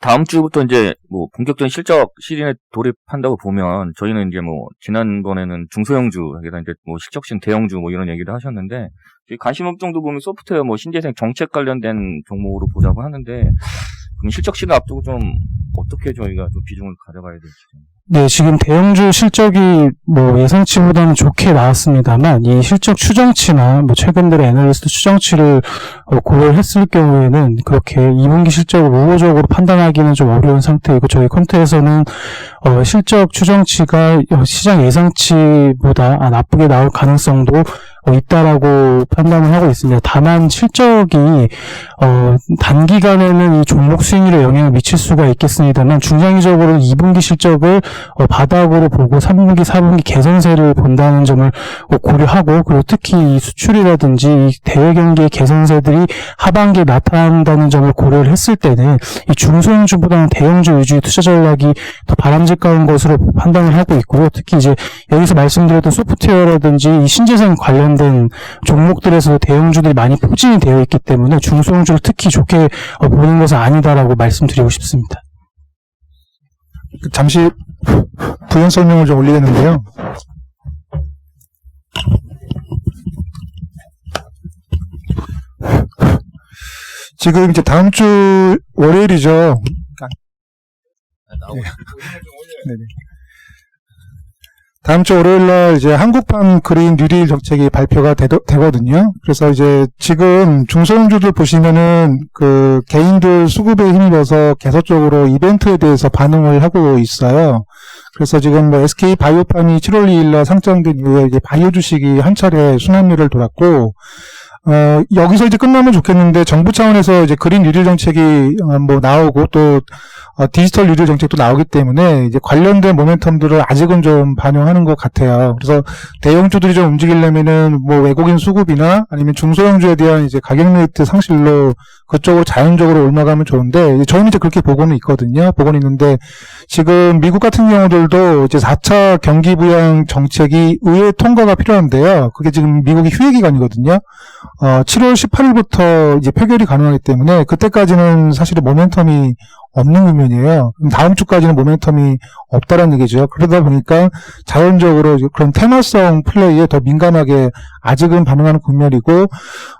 다음 주부터 이제 뭐 본격적인 실적 시즌에 돌입한다고 보면 저희는 이제 뭐 지난번에는 중소형주 여기다 이제 뭐 실적신 대형주 뭐 이런 얘기를 하셨는데 관심 업종도 보면 소프트웨어 뭐 신재생 정책 관련된 종목으로 보자고 하는데 그럼 실적 시즌 앞두고 좀 어떻게 저희가 좀 비중을 가져가야 될지 좀. 네, 지금 대형주 실적이 뭐 예상치보다는 좋게 나왔습니다만 이 실적 추정치나 뭐 최근 들의 애널리스트 추정치를 어, 고려했을 경우에는 그렇게 2분기 실적을 우호적으로 판단하기는 좀 어려운 상태이고 저희 콘트에서는 어, 실적 추정치가 시장 예상치보다 아, 나쁘게 나올 가능성도 어, 있다라고 판단을 하고 있습니다. 다만 실적이 어, 단기간에는 이 종목 수익률에 영향을 미칠 수가 있겠습니다만 중장기적으로 2분기 실적을 어, 바닥으로 보고 3분기, 4분기 개선세를 본다는 점을 어, 고려하고 그리고 특히 이 수출이라든지 이 대외 경기의 개선세들이 하반기에 나타난다는 점을 고려를 했을 때는 이 중소형주보다는 대형주 위주의 투자 전략이 더 바람직한 것으로 판단을 하고 있고요. 특히 이제 여기서 말씀드렸던 소프트웨어라든지 이 신재생 관련 된 종목들에서 대형주들이 많이 포진이 되어 있기 때문에 중소형주를 특히 좋게 어, 보는 것은 아니다라고 말씀드리고 싶습니다. 잠시 부연 설명을 좀 올리겠는데요. 지금 이제 다음 주 월요일이죠. 네네. 다음 주 월요일 날 이제 한국판 그린 뉴딜 정책이 발표가 되, 거든요 그래서 이제 지금 중소형주들 보시면은 그 개인들 수급에 힘입어서 계속적으로 이벤트에 대해서 반응을 하고 있어요. 그래서 지금 뭐 SK 바이오팜이 7월 2일 날 상장된 이후에 이제 바이오 주식이 한 차례 순환율을 돌았고 어, 여기서 이제 끝나면 좋겠는데 정부 차원에서 이제 그린 뉴딜 정책이 어, 뭐 나오고 또 어, 디지털 뉴딜 정책도 나오기 때문에 이제 관련된 모멘텀들을 아직은 좀 반영하는 것 같아요. 그래서 대형주들이 좀 움직이려면은 뭐 외국인 수급이나 아니면 중소형주에 대한 이제 가격 레이트 상실로 그쪽으로 자연적으로 올라가면 좋은데 저희는 이제 그렇게 보고는 있거든요. 보고는 있는데 지금 미국 같은 경우들도 이제 4차 경기 부양 정책이 의회 통과가 필요한데요. 그게 지금 미국이 휴회 기간이거든요. 어, 7월 18일부터 이제 표결이 가능하기 때문에 그때까지는 사실은 모멘텀이 없는. 그럼 다음 주까지는 모멘텀이 없다라는 얘기죠. 그러다 보니까 자연적으로 그런 테마성 플레이에 더 민감하게 아직은 반응하는 국면이고,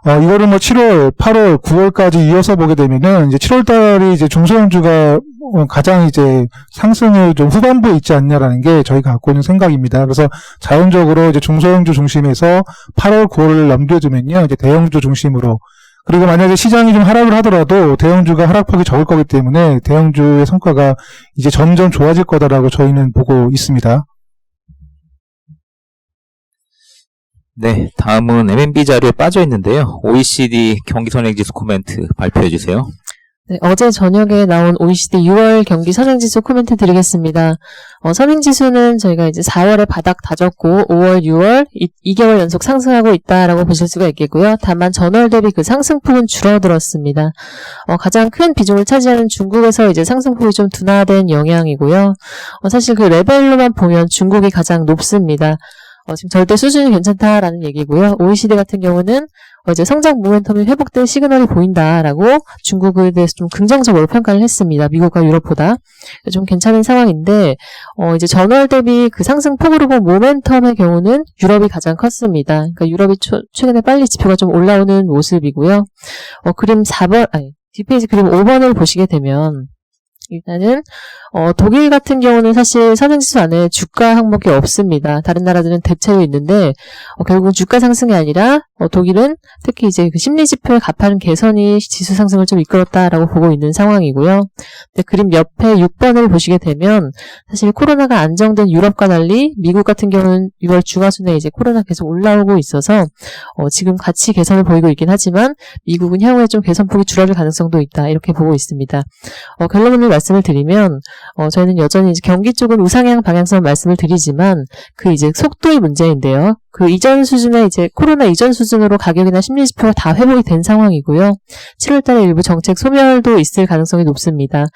어, 이거를 뭐 7월, 8월, 9월까지 이어서 보게 되면은 이제 7월 달이 이제 중소형주가 어, 가장 이제 상승을 좀 후반부에 있지 않냐라는 게 저희가 갖고 있는 생각입니다. 그래서 자연적으로 이제 중소형주 중심에서 8월, 9월을 넘겨주면요. 이제 대형주 중심으로 그리고 만약에 시장이 좀 하락을 하더라도 대형주가 하락폭이 적을 거기 때문에 대형주의 성과가 이제 점점 좋아질 거다라고 저희는 보고 있습니다. 네, 다음은 MNB 자료에 빠져 있는데요. OECD 경기 선행지수 코멘트 발표해 주세요. 네, 어제 저녁에 나온 OECD 6월 경기 선행지수 코멘트 드리겠습니다. 어, 선행지수는 저희가 이제 4월에 바닥 다졌고 5월, 6월 2, 개월 연속 상승하고 있다라고 보실 수가 있겠고요. 다만 전월 대비 그 상승폭은 줄어들었습니다. 어, 가장 큰 비중을 차지하는 중국에서 이제 상승폭이 좀 둔화된 영향이고요. 어, 사실 그 레벨로만 보면 중국이 가장 높습니다. 어, 지금 절대 수준이 괜찮다라는 얘기고요. OECD 같은 경우는 어, 이제 성장 모멘텀이 회복된 시그널이 보인다라고 중국에 대해서 좀 긍정적으로 평가를 했습니다. 미국과 유럽보다 좀 괜찮은 상황인데 어, 이제 전월 대비 그 상승 폭으로 본 모멘텀의 경우는 유럽이 가장 컸습니다. 그러니까 유럽이 초, 최근에 빨리 지표가 좀 올라오는 모습이고요. 어, 그림 4번 아니 뒷페이지 그림 5번을 보시게 되면 일단은 어, 독일 같은 경우는 사실 선행지수 안에 주가 항목이 없습니다. 다른 나라들은 대체로 있는데 어, 결국은 주가 상승이 아니라 어, 독일은 특히 이제 그 심리 지표의 가파른 개선이 지수 상승을 좀 이끌었다라고 보고 있는 상황이고요. 근데 그림 옆에 6번을 보시게 되면 사실 코로나가 안정된 유럽과 달리 미국 같은 경우는 6월 중하순에 이제 코로나 계속 올라오고 있어서 어, 지금 같이 개선을 보이고 있긴 하지만 미국은 향후에 좀 개선폭이 줄어들 가능성도 있다 이렇게 보고 있습니다. 어, 결론을 말씀 을 드리면 어, 저희는 여전히 경기 쪽은 우상향 방향성 말씀을 드리지만 그 이제 속도의 문제인데요. 그 이전 수준의 이제 코로나 이전 수준으로 가격이나 심리 지표가 다 회복이 된 상황이고요. 7월 달에 일부 정책 소멸도 있을 가능성이 높습니다.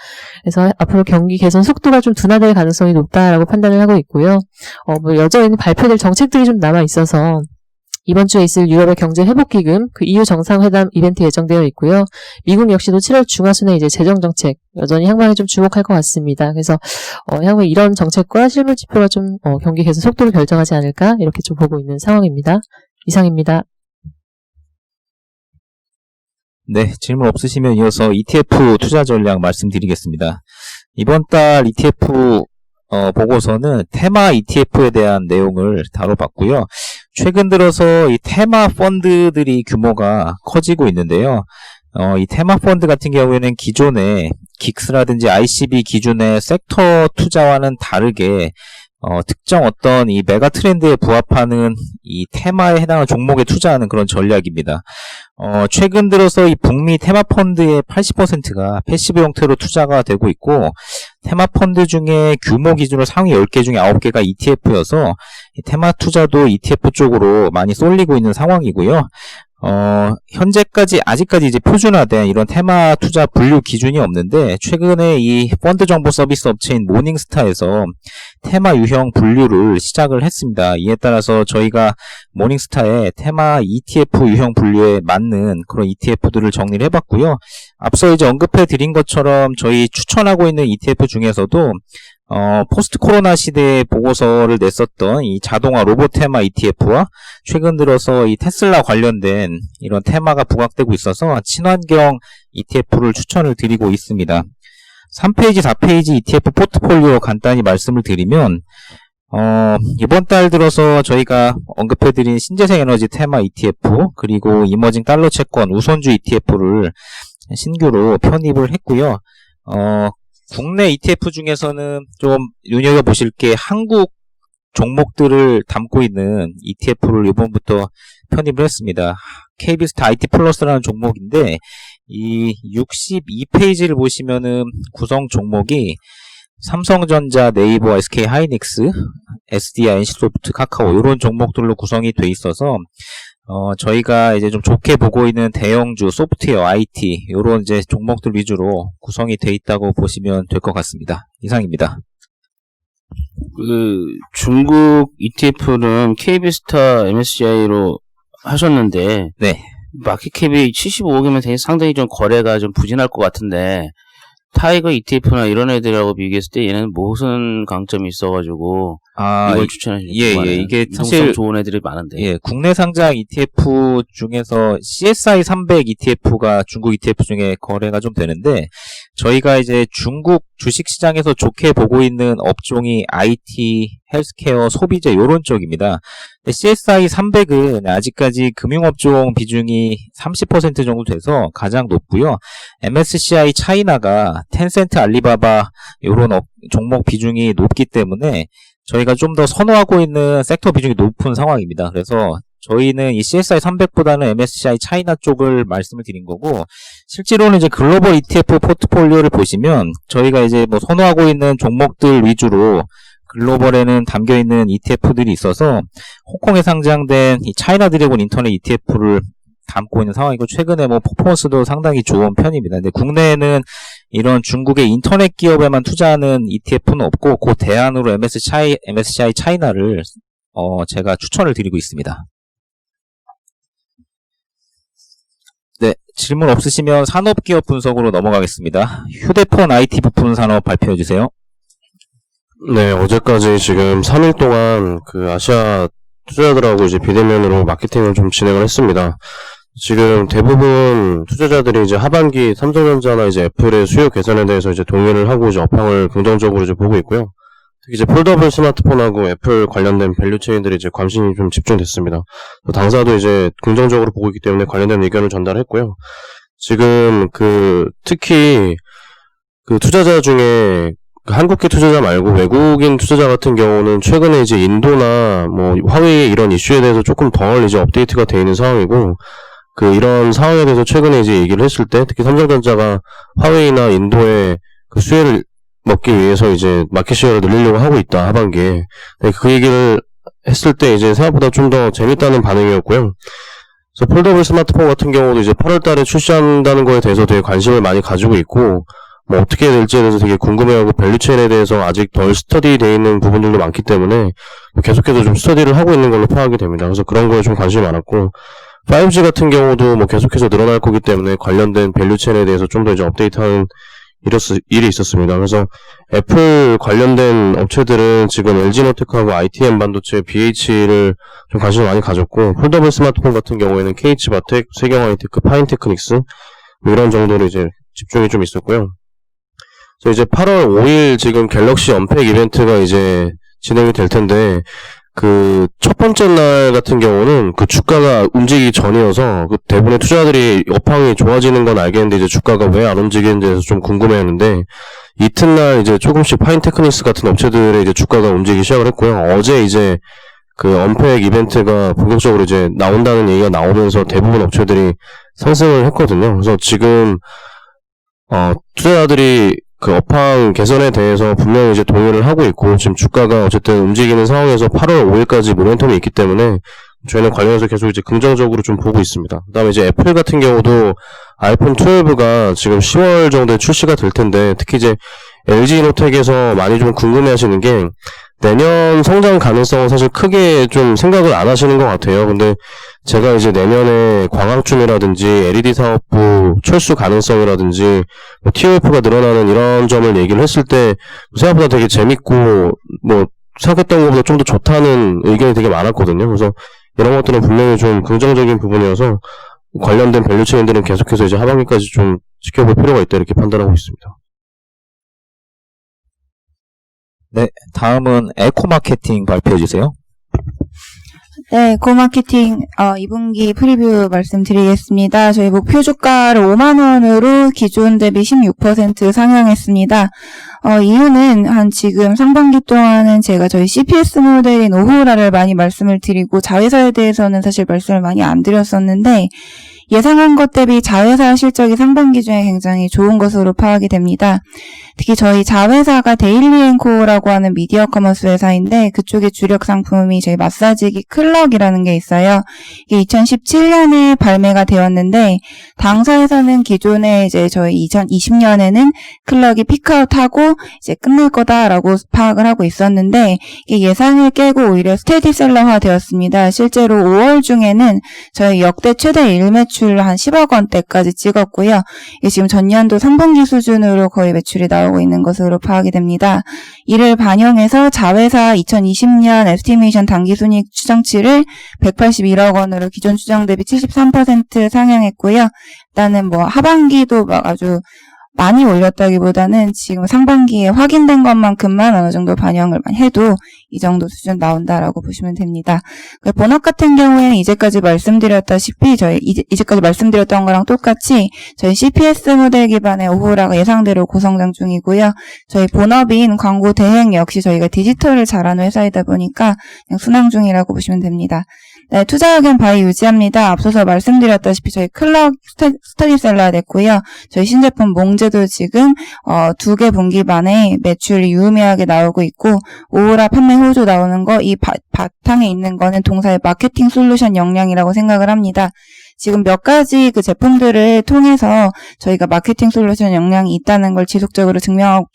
그래서 앞으로 경기 개선 속도가 좀 둔화될 가능성이 높다라고 판단을 하고 있고요. 어, 뭐 여전히 발표될 정책들이 좀 남아 있어서 이번 주에 있을 유럽의 경제 회복 기금, 그 EU 정상회담 이벤트 예정되어 있고요. 미국 역시도 7월 중하순에 이제 재정 정책 여전히 향방에 좀 주목할 것 같습니다. 그래서 어, 향후에 이런 정책과 실물 지표가 좀 어, 경기 개선 속도를 결정하지 않을까 이렇게 좀 보고 있는 상황입니다. 이상입니다. 네, 질문 없으시면 이어서 ETF 투자 전략 말씀드리겠습니다. 이번 달 ETF 어, 보고서는 테마 ETF에 대한 내용을 다뤄봤고요. 최근 들어서 이 테마 펀드들이 규모가 커지고 있는데요. 어, 이 테마 펀드 같은 경우에는 기존의 긱스라든지 ICB 기준의 섹터 투자와는 다르게 어, 특정 어떤 이 메가 트렌드에 부합하는 이 테마에 해당하는 종목에 투자하는 그런 전략입니다. 어, 최근 들어서 이 북미 테마 펀드의 80%가 패시브 형태로 투자가 되고 있고, 테마 펀드 중에 규모 기준으로 상위 10개 중에 9개가 ETF여서, 테마 투자도 ETF 쪽으로 많이 쏠리고 있는 상황이고요. 어, 현재까지, 아직까지 이제 표준화된 이런 테마 투자 분류 기준이 없는데, 최근에 이 펀드 정보 서비스 업체인 모닝스타에서 테마 유형 분류를 시작을 했습니다. 이에 따라서 저희가 모닝스타의 테마 ETF 유형 분류에 맞는 그런 ETF들을 정리를 해봤고요. 앞서 이제 언급해 드린 것처럼 저희 추천하고 있는 ETF 중에서도 어, 포스트 코로나 시대에 보고서를 냈었던 이 자동화 로봇 테마 ETF와 최근 들어서 이 테슬라 관련된 이런 테마가 부각되고 있어서 친환경 ETF를 추천을 드리고 있습니다. 3페이지, 4페이지 ETF 포트폴리오 간단히 말씀을 드리면 어, 이번 달 들어서 저희가 언급해드린 신재생 에너지 테마 ETF, 그리고 이머징 달러 채권 우선주 ETF를 신규로 편입을 했고요. 어, 국내 ETF 중에서는 좀 눈여겨보실 게 한국 종목들을 담고 있는 ETF를 이번부터 편입을 했습니다. KB스타 IT 플러스라는 종목인데, 이 62페이지를 보시면은 구성 종목이 삼성전자, 네이버, SK 하이닉스, SDI, NC소프트, 카카오 이런 종목들로 구성이 돼 있어서 어, 저희가 이제 좀 좋게 보고 있는 대형주, 소프트웨어, IT 이런 이제 종목들 위주로 구성이 돼 있다고 보시면 될 것 같습니다. 이상입니다. 그 중국 ETF는 KB스타 MSCI로 하셨는데 네. 마켓캡이 75억이면 되게 상당히 좀 거래가 좀 부진할 것 같은데 타이거 ETF나 이런 애들하고 비교했을 때 얘는 무슨 강점이 있어가지고 아, 이걸 이- 추천하시는 예, 예, 이게 사실- 좋은 애들이 많은데. 예, 국내 상장 ETF 중에서 CSI 300 ETF가 중국 ETF 중에 거래가 좀 되는데 저희가 이제 중국 주식 시장에서 좋게 보고 있는 업종이 IT, 헬스케어, 소비재 요런 쪽입니다. CSI 300은 아직까지 금융업종 비중이 30% 정도 돼서 가장 높고요. MSCI 차이나가 텐센트, 알리바바 요런 업- 종목 비중이 높기 때문에 저희가 좀 더 선호하고 있는 섹터 비중이 높은 상황입니다. 그래서 저희는 이 CSI 300보다는 MSCI 차이나 쪽을 말씀을 드린 거고, 실제로는 이제 글로벌 ETF 포트폴리오를 보시면 저희가 이제 뭐 선호하고 있는 종목들 위주로 글로벌에는 담겨 있는 ETF들이 있어서 홍콩에 상장된 이 차이나 드래곤 인터넷 ETF를 담고 있는 상황이고 최근에 뭐 퍼포먼스도 상당히 좋은 편입니다. 근데 국내에는 이런 중국의 인터넷 기업에만 투자하는 ETF는 없고 그 대안으로 MSCI, MSCI 차이나를 어, 제가 추천을 드리고 있습니다. 질문 없으시면 산업기업 분석으로 넘어가겠습니다. 휴대폰 IT 부품 산업 발표해 주세요. 네, 어제까지 지금 3일 동안 그 아시아 투자자들하고 이제 비대면으로 마케팅을 좀 진행을 했습니다. 지금 대부분 투자자들이 이제 하반기 삼성전자나 이제 애플의 수요 개선에 대해서 이제 동의를 하고 이제 업황을 긍정적으로 이제 보고 있고요. 특히 이제 폴더블 스마트폰하고 애플 관련된 밸류 체인들이 이제 관심이 좀 집중됐습니다. 또 당사도 이제 긍정적으로 보고 있기 때문에 관련된 의견을 전달했고요. 지금 그 특히 그 투자자 중에 그 한국계 투자자 말고 외국인 투자자 같은 경우는 최근에 이제 인도나 뭐 화웨이 이런 이슈에 대해서 조금 덜 이제 업데이트가 돼 있는 상황이고 그 이런 상황에 대해서 최근에 이제 얘기를 했을 때 특히 삼성전자가 화웨이나 인도의 그 수혜를 먹기 위해서 이제 마켓 시어를 늘리려고 하고 있다 하반기에 네, 그 얘기를 했을 때 이제 생각보다 좀 더 재밌다는 반응이었고요. 그래서 폴더블 스마트폰 같은 경우도 이제 8월 달에 출시한다는 거에 대해서 되게 관심을 많이 가지고 있고 뭐 어떻게 될지에 대해서 되게 궁금해하고 밸류체인에 대해서 아직 덜 스터디되어 있는 부분들도 많기 때문에 뭐 계속해서 좀 스터디를 하고 있는 걸로 파악이 됩니다. 그래서 그런 거에 좀 관심이 많았고 5G 같은 경우도 뭐 계속해서 늘어날 거기 때문에 관련된 밸류체인에 대해서 좀 더 이제 업데이트하는 일었- 일이 있었습니다. 그래서 애플 관련된 업체들은 지금 LG노텍하고 ITM 반도체, BH를 좀 관심을 많이 가졌고 폴더블 스마트폰 같은 경우에는 KH바텍, 세경하이테크, 파인테크닉스 뭐 이런 정도로 이제 집중이 좀 있었고요. 그래서 이제 8월 5일 지금 갤럭시 언팩 이벤트가 이제 진행이 될 텐데 그 첫 번째 날 같은 경우는 그 주가가 움직이기 전이어서 그 대부분의 투자들이 업황이 좋아지는 건 알겠는데 이제 주가가 왜 안 움직이는지 대해서 좀 궁금해했는데 이튿날 이제 조금씩 파인테크닉스 같은 업체들의 이제 주가가 움직이기 시작을 했고요. 어제 이제 그 언팩 이벤트가 본격적으로 이제 나온다는 얘기가 나오면서 대부분 업체들이 상승을 했거든요. 그래서 지금 어 투자자들이 그 업황 개선에 대해서 분명히 이제 동의를 하고 있고 지금 주가가 어쨌든 움직이는 상황에서 8월 5일까지 모멘텀이 있기 때문에 저희는 관련해서 계속 이제 긍정적으로 좀 보고 있습니다. 그다음에 이제 애플 같은 경우도 아이폰 12가 지금 10월 정도에 출시가 될 텐데 특히 이제 LG 노텍에서 많이 좀 궁금해하시는 게 내년 성장 가능성은 사실 크게 좀 생각을 안 하시는 것 같아요. 근데 제가 이제 내년에 광학춤이라든지 LED 사업부 철수 가능성이라든지 뭐 TOF가 늘어나는 이런 점을 얘기를 했을 때 생각보다 되게 재밌고 뭐 생각했던 것보다 좀 더 좋다는 의견이 되게 많았거든요. 그래서 이런 것들은 분명히 좀 긍정적인 부분이어서 관련된 밸류 체인들은 계속해서 이제 하반기까지 좀 지켜볼 필요가 있다 이렇게 판단하고 있습니다. 다음은 에코마케팅 발표해 주세요. 네, 고마케팅 어, 2분기 프리뷰 말씀드리겠습니다. 저희 목표 주가를 5만 원으로 기존 대비 16% 상향했습니다. 어, 이유는 한 지금 상반기 동안은 제가 저희 CPS 모델인 오호라를 많이 말씀을 드리고 자회사에 대해서는 사실 말씀을 많이 안 드렸었는데 예상한 것 대비 자회사 실적이 상반기 중에 굉장히 좋은 것으로 파악이 됩니다. 특히 저희 자회사가 데일리앤코라고 하는 미디어 커머스 회사인데 그쪽의 주력 상품이 저희 마사지기 클럭이라는 게 있어요. 이게 2017년에 발매가 되었는데 당사에서는 기존에 이제 저희 2020년에는 클럭이 피크아웃하고 이제 끝날 거다라고 파악을 하고 있었는데 이게 예상을 깨고 오히려 스테디셀러화 되었습니다. 실제로 5월 중에는 저희 역대 최대 일매출 한 10억 원대까지 찍었고요. 이게 지금 전년도 3분기 수준으로 거의 매출이 나오고 있는 것으로 파악이 됩니다. 이를 반영해서 자회사 2020년 에스티메이션 당기순이익 추정치를 181억 원으로 기존 추정 대비 73% 상향했고요. 일단은 뭐 하반기도 막 아주 많이 올렸다기보다는 지금 상반기에 확인된 것만큼만 어느 정도 반영을 해도 이 정도 수준 나온다라고 보시면 됩니다. 그 본업 같은 경우에는 이제까지 말씀드렸다시피 저희 이제, 이제 까지 말씀드렸던 거랑 똑같이 저희 CPS 모델 기반의 오호라가 예상대로 고성장 중이고요. 저희 본업인 광고 대행 역시 저희가 디지털을 잘하는 회사이다 보니까 그냥 순항 중이라고 보시면 됩니다. 네, 투자 의견 바이 유지합니다. 앞서서 말씀드렸다시피 저희 클럭 스타, 스터디셀러 됐고요. 저희 신제품 몽제도 지금 어, 두 개 분기 만에 매출이 유의미하게 나오고 있고 오호라 판매 호조 나오는 거 이 바탕에 있는 거는 동사의 마케팅 솔루션 역량이라고 생각을 합니다. 지금 몇 가지 그 제품들을 통해서 저희가 마케팅 솔루션 역량이 있다는 걸 지속적으로 증명하고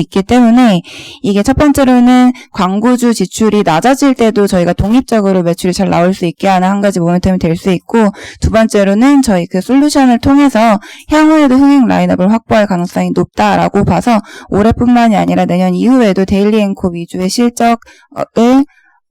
있기 때문에 이게 첫 번째로는 광고주 지출이 낮아질 때도 저희가 독립적으로 매출이 잘 나올 수 있게 하는 한 가지 모멘텀이 될 수 있고 두 번째로는 저희 그 솔루션을 통해서 향후에도 흥행 라인업을 확보할 가능성이 높다라고 봐서 올해뿐만이 아니라 내년 이후에도 데일리 앵코 위주의 실적을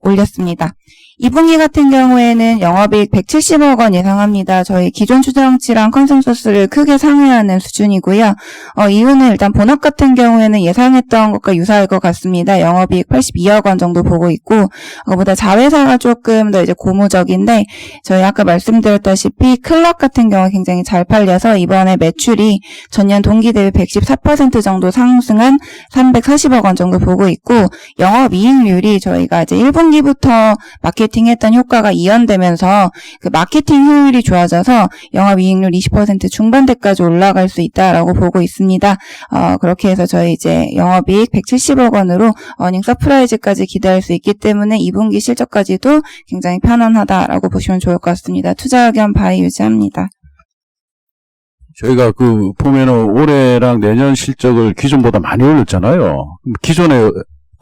올렸습니다. 2분기 같은 경우에는 영업이익 170억 원 예상합니다. 저희 기존 추정치랑 컨센서스를 크게 상회하는 수준이고요. 어, 이유는 일단 본업 같은 경우에는 예상했던 것과 유사할 것 같습니다. 영업이익 82억 원 정도 보고 있고, 그보다 자회사가 조금 더 이제 고무적인데, 저희 아까 말씀드렸다시피 클럽 같은 경우 굉장히 잘 팔려서 이번에 매출이 전년 동기 대비 114% 정도 상승한 340억 원 정도 보고 있고, 영업이익률이 저희가 이제 1분기부터 마 케팅 했던 효과가 이연되면서 그 마케팅 효율이 좋아져서 영업이익률 20% 중반대까지 올라갈 수 있다라고 보고 있습니다. 어, 그렇게 해서 저희 이제 영업이익 170억 원으로 어닝 서프라이즈까지 기대할 수 있기 때문에 2분기 실적까지도 굉장히 편안하다라고 보시면 좋을 것 같습니다. 투자 의견 바이 유지합니다. 저희가 그 보면은 올해랑 내년 실적을 기존보다 많이 올렸잖아요. 기존에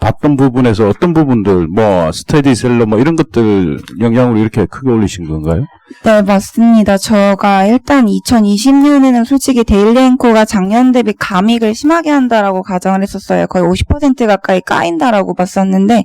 봤던 부분에서 어떤 부분들 뭐 스테디셀러 뭐 이런 것들 영향으로 이렇게 크게 올리신 건가요? 네, 맞습니다. 저가 일단 2020년에는 솔직히 데일리 앵코가 작년 대비 감익을 심하게 한다라고 가정을 했었어요. 거의 50% 가까이 까인다라고 봤었는데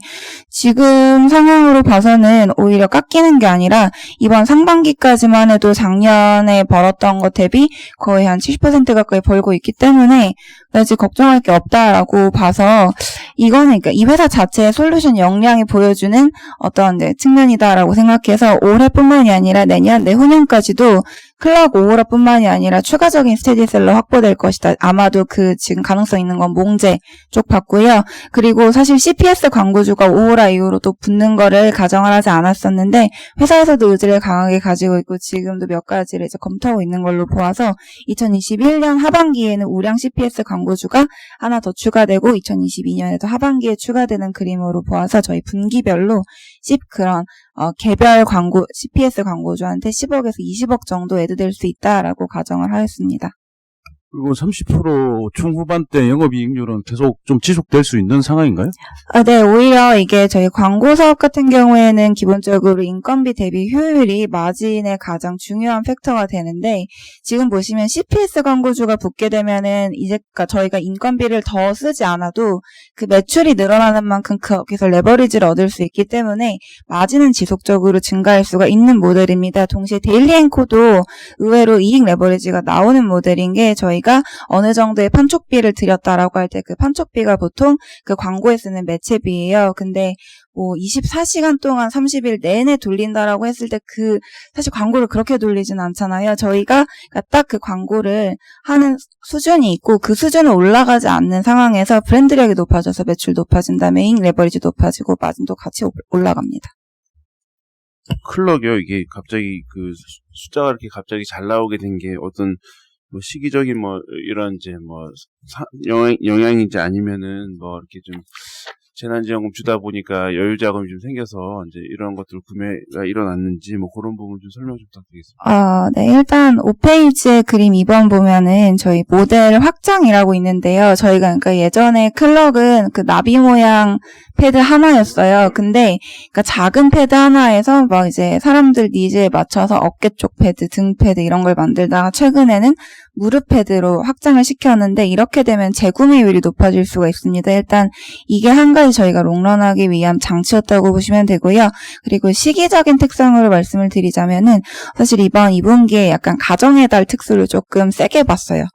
지금 상황으로 봐서는 오히려 깎이는 게 아니라 이번 상반기까지만 해도 작년에 벌었던 것 대비 거의 한 70% 가까이 벌고 있기 때문에 아직 걱정할 게 없다라고 봐서 이거는 그러니까 이 회사 자체의 솔루션 역량이 보여주는 어떤 네, 측면이다라고 생각해서 올해뿐만이 아니라 내년, 내후년까지도 클럭 오호라뿐만이 아니라 추가적인 스테디셀러 확보될 것이다. 아마도 그 지금 가능성 있는 건 몽제 쪽 봤고요. 그리고 사실 CPS 광고주가 오호라 이후로 또 붙는 거를 가정을 하지 않았었는데 회사에서도 의지를 강하게 가지고 있고 지금도 몇 가지를 이제 검토하고 있는 걸로 보아서 2021년 하반기에는 우량 CPS 광고주가 하나 더 추가되고 2022년에도 하반기에 추가되는 그림으로 보아서 저희 분기별로 10 그런 어, 개별 광고 CPS 광고주한테 10억에서 20억 정도 애드될 수 있다라고 가정을 하였습니다. 그리고 30% 중후반대 영업이익률은 계속 좀 지속될 수 있는 상황인가요? 아, 네, 오히려 이게 저희 광고 사업 같은 경우에는 기본적으로 인건비 대비 효율이 마진의 가장 중요한 팩터가 되는데 지금 보시면 CPS 광고주가 붙게 되면은 이제 그러니까 저희가 인건비를 더 쓰지 않아도 그 매출이 늘어나는 만큼 그 거기서 레버리지를 얻을 수 있기 때문에 마진은 지속적으로 증가할 수가 있는 모델입니다. 동시에 데일리 앵코도 의외로 이익 레버리지가 나오는 모델인 게 저희 가 어느 정도의 판촉비를 들였다라고 할 때 그 판촉비가 보통 그 광고에 쓰는 매체비예요. 근데 뭐 24시간 동안 30일 내내 돌린다라고 했을 때 그 사실 광고를 그렇게 돌리진 않잖아요. 저희가 딱 그 광고를 하는 수준이 있고 그 수준은 올라가지 않는 상황에서 브랜드력이 높아져서 매출 높아진다면 잉 레버리지 높아지고 마진도 같이 올- 올라갑니다. 클럭이요. 이게 갑자기 그 수- 숫자가 이렇게 갑자기 잘 나오게 된 게 어떤 뭐 시기적인 뭐 이런 이제 뭐 사- 영향 영향인지 아니면은 뭐 이렇게 좀 재난지원금 주다 보니까 여유 자금이 좀 생겨서 이제 이런 것들 구매가 일어났는지 뭐 그런 부분 좀 설명 좀 부탁드리겠습니다. 아, 네. 일단 5페이지의 그림 2번 보면은 저희 모델 확장이라고 있는데요. 저희가 그러니까 예전에 클럭은 그 나비 모양 패드 하나였어요. 근데 그러니까 작은 패드 하나에서 막 이제 사람들 니즈에 맞춰서 어깨 쪽 패드, 등 패드 이런 걸 만들다가 최근에는 무릎 패드로 확장을 시켰는데 이렇게 되면 재구매율이 높아질 수가 있습니다. 일단 이게 한 가지 저희가 롱런하기 위한 장치였다고 보시면 되고요. 그리고 시기적인 특성으로 말씀을 드리자면은 사실 이번 2분기에 약간 가정의 달 특수를 조금 세게 봤어요.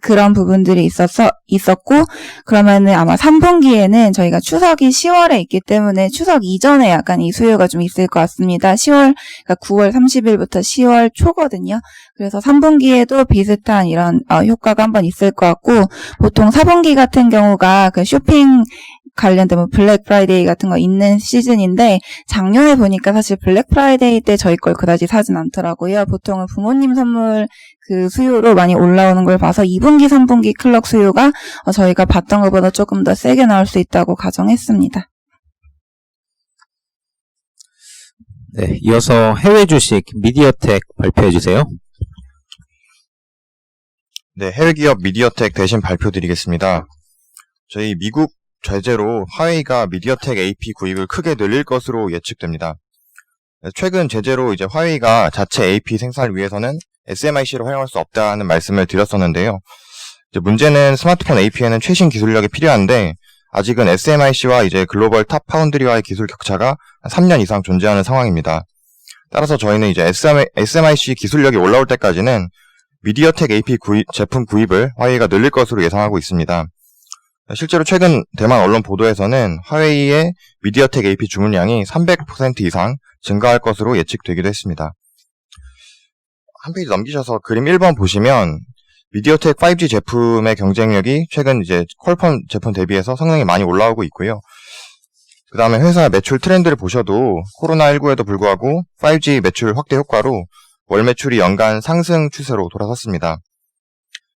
그런 부분들이 있어서 있었고 그러면은 아마 3분기에는 저희가 추석이 10월에 있기 때문에 추석 이전에 약간 이 수요가 좀 있을 것 같습니다. 10월 그러니까 9월 30일부터 10월 초거든요. 그래서 3분기에도 비슷한 이런 어, 효과가 한번 있을 것 같고 보통 4분기 같은 경우가 그 쇼핑 관련된 뭐 블랙 프라이데이 같은 거 있는 시즌인데 작년에 보니까 사실 블랙 프라이데이 때 저희 걸 그다지 사진 않더라고요. 보통은 부모님 선물 그 수요로 많이 올라오는 걸 봐서 2분기, 3분기 클럭 수요가 어, 저희가 봤던 것보다 조금 더 세게 나올 수 있다고 가정했습니다. 네, 이어서 해외 주식 미디어텍 발표해 주세요. 네, 해외 기업 미디어텍 대신 발표드리겠습니다. 저희 미국 제재로 화웨이가 미디어텍 AP 구입을 크게 늘릴 것으로 예측됩니다. 네, 최근 제재로 이제 화웨이가 자체 AP 생산을 위해서는 SMIC를 활용할 수 없다는 말씀을 드렸었는데요. 문제는 스마트폰 AP에는 최신 기술력이 필요한데 아직은 SMIC와 이제 글로벌 탑 파운드리와의 기술 격차가 한 3년 이상 존재하는 상황입니다. 따라서 저희는 이제 SMIC 기술력이 올라올 때까지는 미디어텍 AP 구입, 제품 구입을 화웨이가 늘릴 것으로 예상하고 있습니다. 실제로 최근 대만 언론 보도에서는 화웨이의 미디어텍 AP 주문량이 300% 이상 증가할 것으로 예측되기도 했습니다. 한 페이지 넘기셔서 그림 1번 보시면 미디어텍 5G 제품의 경쟁력이 최근 이제 퀄컴 제품 대비해서 성능이 많이 올라오고 있고요. 그 다음에 회사 매출 트렌드를 보셔도 코로나19에도 불구하고 5G 매출 확대 효과로 월 매출이 연간 상승 추세로 돌아섰습니다.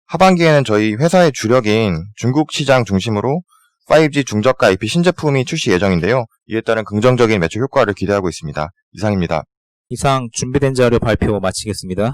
하반기에는 저희 회사의 주력인 중국 시장 중심으로 5G 중저가 IP 신제품이 출시 예정인데요. 이에 따른 긍정적인 매출 효과를 기대하고 있습니다. 이상입니다. 이상 준비된 자료 발표 마치겠습니다.